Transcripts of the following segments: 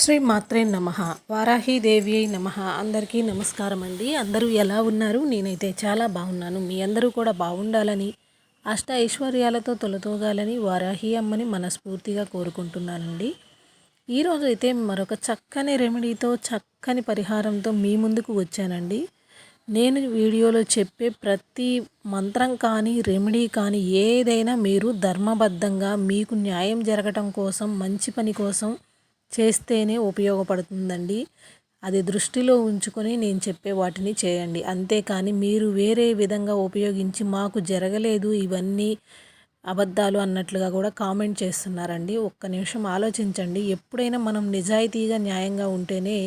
శ్రీ మాత్రే నమ. వారాహీదేవి అయి నమ. అందరికీ నమస్కారం అండి. అందరూ ఎలా ఉన్నారు? నేనైతే చాలా బాగున్నాను. మీ అందరూ కూడా బాగుండాలని అష్ట ఐశ్వర్యాలతో తొలతోగాలని వారాహి అమ్మని మనస్ఫూర్తిగా కోరుకుంటున్నానండి. ఈరోజు అయితే మరొక చక్కని రెమెడీతో చక్కని పరిహారంతో మీ ముందుకు వచ్చానండి. నేను వీడియోలో చెప్పే ప్రతి మంత్రం కానీ రెమెడీ కానీ ఏదైనా మీరు ధర్మబద్ధంగా మీకు న్యాయం జరగటం కోసం మంచి పని కోసం చేస్తేనే ఉపయోగపడుతుందండి. అది దృష్టిలో ఉంచుకొని నేను చెప్పే వాటిని చేయండి. అంతేకాని మీరు వేరే విధంగా ఉపయోగించి మాకు జరగలేదు ఇవన్నీ అబద్ధాలు అన్నట్లుగా కూడా కామెంట్ చేస్తున్నారండి. ఒక్క నిమిషం ఆలోచించండి. ఎప్పుడైనా మనం నిజాయితీగా న్యాయంగా ఉంటేనే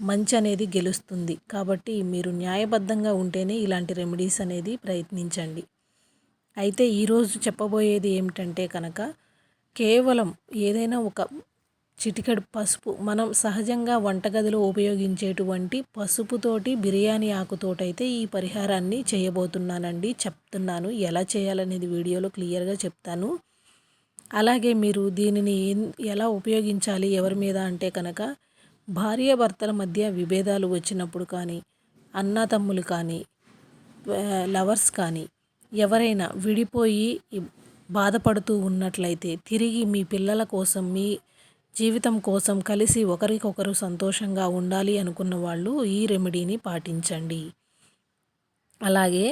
మంచి అనేది గెలుస్తుంది. కాబట్టి మీరు న్యాయబద్ధంగా ఉంటేనే ఇలాంటి రెమెడీస్ అనేది ప్రయత్నించండి. అయితే ఈరోజు చెప్పబోయేది ఏమిటంటే కనుక కేవలం ఏదైనా ఒక చిటికెడు పసుపు. మనం సహజంగా వంటగదిలో ఉపయోగించేటువంటి పసుపుతోటి బిర్యానీ ఆకుతోటైతే ఈ పరిహారాన్ని చేయబోతున్నానండి. చెప్తున్నాను ఎలా చేయాలనేది వీడియోలో క్లియర్గా చెప్తాను. అలాగే మీరు దీనిని ఎలా ఉపయోగించాలి ఎవరి మీద అంటే కనుక భార్యాభర్తల మధ్య విభేదాలు వచ్చినప్పుడు కానీ అన్నతమ్ములు కానీ లవర్స్ కానీ ఎవరైనా విడిపోయి బాధపడుతూ ఉన్నట్లయితే తిరిగి మీ పిల్లల కోసం మీ జీవితం కోసం కలిసి ఒకరికొకరు సంతోషంగా ఉండాలి అనుకున్న వాళ్ళు ఈ రెమెడీని పాటించండి. అలాగే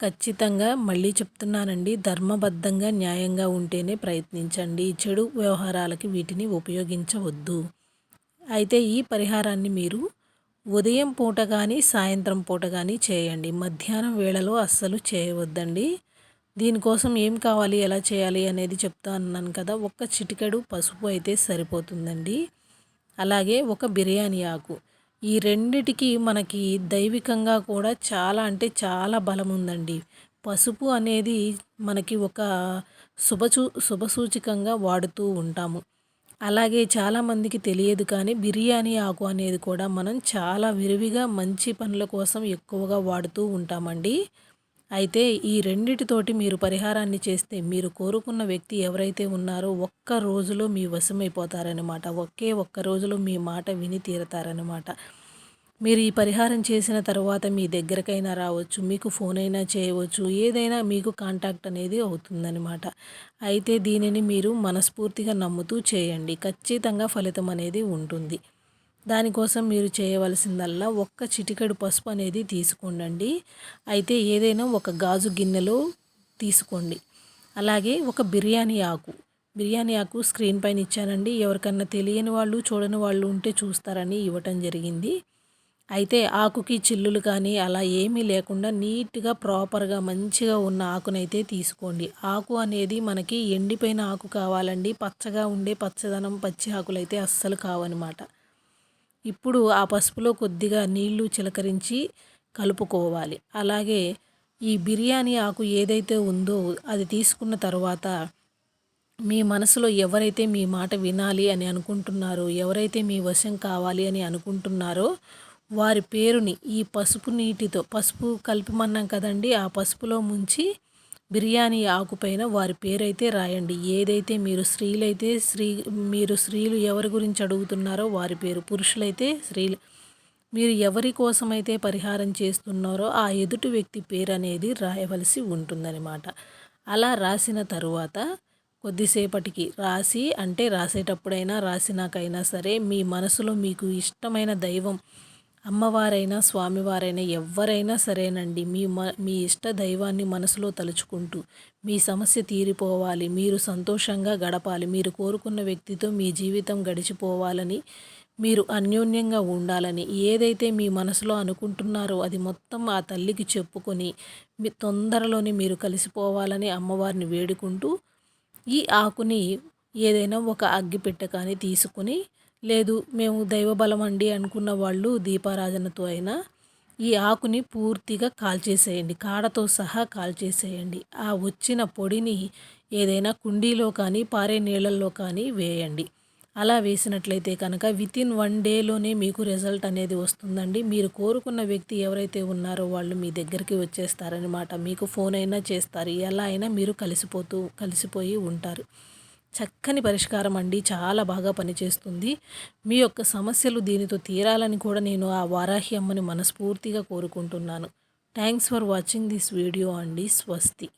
ఖచ్చితంగా మళ్ళీ చెప్తున్నానండి ధర్మబద్ధంగా న్యాయంగా ఉంటేనే ప్రయత్నించండి. చెడు వ్యవహారాలకి వీటిని ఉపయోగించవద్దు. అయితే ఈ పరిహారాన్ని మీరు ఉదయం పూట కానీ సాయంత్రం పూట కానీ చేయండి. మధ్యాహ్నం వేళలో అస్సలు చేయవద్దండి. దీనికోసం ఏం కావాలి? ఎలా చేయాలి? అనేది చెప్తా అన్నాను కదా. ఒక్క చిటికెడు పసుపు అయితే సరిపోతుందండి. అలాగే ఒక బిర్యానీ ఆకు. ఈ రెండిటికి మనకి దైవికంగా కూడా చాలా అంటే చాలా బలం ఉందండి. పసుపు అనేది మనకి ఒక శుభచూ శుభసూచికంగా వాడుతూ ఉంటాము. అలాగే చాలామందికి తెలియదు కానీ బిర్యానీ ఆకు అనేది కూడా మనం చాలా విరివిగా మంచి పనుల కోసం ఎక్కువగా వాడుతూ ఉంటామండి. అయితే ఈ రెండిటితోటి మీరు పరిహారాన్ని చేస్తే మీరు కోరుకున్న వ్యక్తి ఎవరైతే ఉన్నారో ఒక్క రోజులో మీ వశమైపోతారనమాట ఒకే ఒక్క రోజులో మీ మాట విని తీరతారనమాట మీరు ఈ పరిహారం చేసిన తర్వాత మీ దగ్గరకైనా రావచ్చు మీకు ఫోన్ అయినా చేయవచ్చు ఏదైనా మీకు కాంటాక్ట్ అనేది అవుతుందనమాట అయితే దీనిని మీరు మనస్ఫూర్తిగా నమ్ముతూ చేయండి. ఖచ్చితంగా ఫలితం అనేది ఉంటుంది. దానికోసం మీరు చేయవలసిందల్లా ఒక్క చిటికెడు పసుపు అనేది తీసుకోండి అయితే ఏదైనా ఒక గాజు గిన్నెలో తీసుకోండి. అలాగే ఒక బిర్యానీ ఆకు. బిర్యానీ ఆకు స్క్రీన్ పైన ఇచ్చానండి. ఎవరికన్నా తెలియని వాళ్ళు చూడని వాళ్ళు ఉంటే చూస్తారని ఇవ్వటం జరిగింది. అయితే ఆకుకి చిల్లులు కానీ అలా ఏమీ లేకుండా నీట్గా ప్రాపర్గా మంచిగా ఉన్న ఆకునైతే తీసుకోండి. ఆకు అనేది మనకి ఎండిపోయిన ఆకు కావాలండి. పచ్చగా ఉండే పచ్చదనం పచ్చి ఆకులు అయితే అస్సలు కావనమాట. ఇప్పుడు ఆ పసుపులో కొద్దిగా నీళ్ళు చిలకరించి కలుపుకోవాలి. అలాగే ఈ బిర్యానీ ఆకు ఏదైతే ఉందో అది తీసుకున్న తర్వాత మీ మనసులో ఎవరైతే మీ మాట వినాలి అని అనుకుంటున్నారో ఎవరైతే మీ వశం కావాలి అని అనుకుంటున్నారో వారి పేరుని ఈ పసుపు నీటితో పసుపు కలిపమన్నాం కదండి ఆ పసుపులో ముంచి బిర్యానీ ఆకుపైన వారి పేరైతే రాయండి. ఏదైతే మీరు స్త్రీలైతే స్త్రీ మీరు స్త్రీలు ఎవరి గురించి అడుగుతున్నారో వారి పేరు. పురుషులైతే స్త్రీలు. మీరు ఎవరి కోసమైతే పరిహారం చేస్తున్నారో ఆ ఎదుటి వ్యక్తి పేరు అనేది రాయవలసి ఉంటుందన్నమాట. అలా రాసిన తరువాత కొద్దిసేపటికి రాసి అంటే రాసేటప్పుడైనా రాసినాకైనా సరే మీ మనసులో మీకు ఇష్టమైన దైవం అమ్మవారైనా స్వామివారైనా ఎవరైనా సరేనండి. మీ మ మీ ఇష్ట దైవాన్ని మనసులో తలుచుకుంటూ మీ సమస్య తీరిపోవాలి మీరు సంతోషంగా గడపాలి మీరు కోరుకున్న వ్యక్తితో మీ జీవితం గడిచిపోవాలని మీరు అన్యోన్యంగా ఉండాలని ఏదైతే మీ మనసులో అనుకుంటున్నారో అది మొత్తం ఆ తల్లికి చెప్పుకొని మీ తొందరలోనే మీరు కలిసిపోవాలని అమ్మవారిని వేడుకుంటూ ఈ ఆకుని ఏదైనా ఒక అగ్గిపెట్ట కానీ తీసుకుని లేదు మేము దైవబలం అండి అనుకున్న వాళ్ళు దీపారాధనతో అయినా ఈ ఆకుని పూర్తిగా కాల్చేసేయండి కాడతో సహా కాల్చేసేయండి. ఆ వచ్చిన పొడిని ఏదైనా కుండీలో కానీ పారే నీళ్ళల్లో కానీ వేయండి. అలా వేసినట్లయితే కనుక వితిన్ వన్ డేలోనే మీకు రిజల్ట్ అనేది వస్తుందండి. మీరు కోరుకున్న వ్యక్తి ఎవరైతే ఉన్నారో వాళ్ళు మీ దగ్గరికి వచ్చేస్తారనమాట మీకు ఫోన్ అయినా చేస్తారు ఎలా అయినా మీరు కలిసిపోతూ కలిసిపోయి ఉంటారు. చక్కని పరిష్కారం అండి. చాలా బాగా పనిచేస్తుంది. మీ యొక్క సమస్యలు దీనితో తీరాలని కూడా నేను ఆ వారాహి అమ్మని మనస్ఫూర్తిగా కోరుకుంటున్నాను. Thanks for watching this video అండి. స్వస్తి.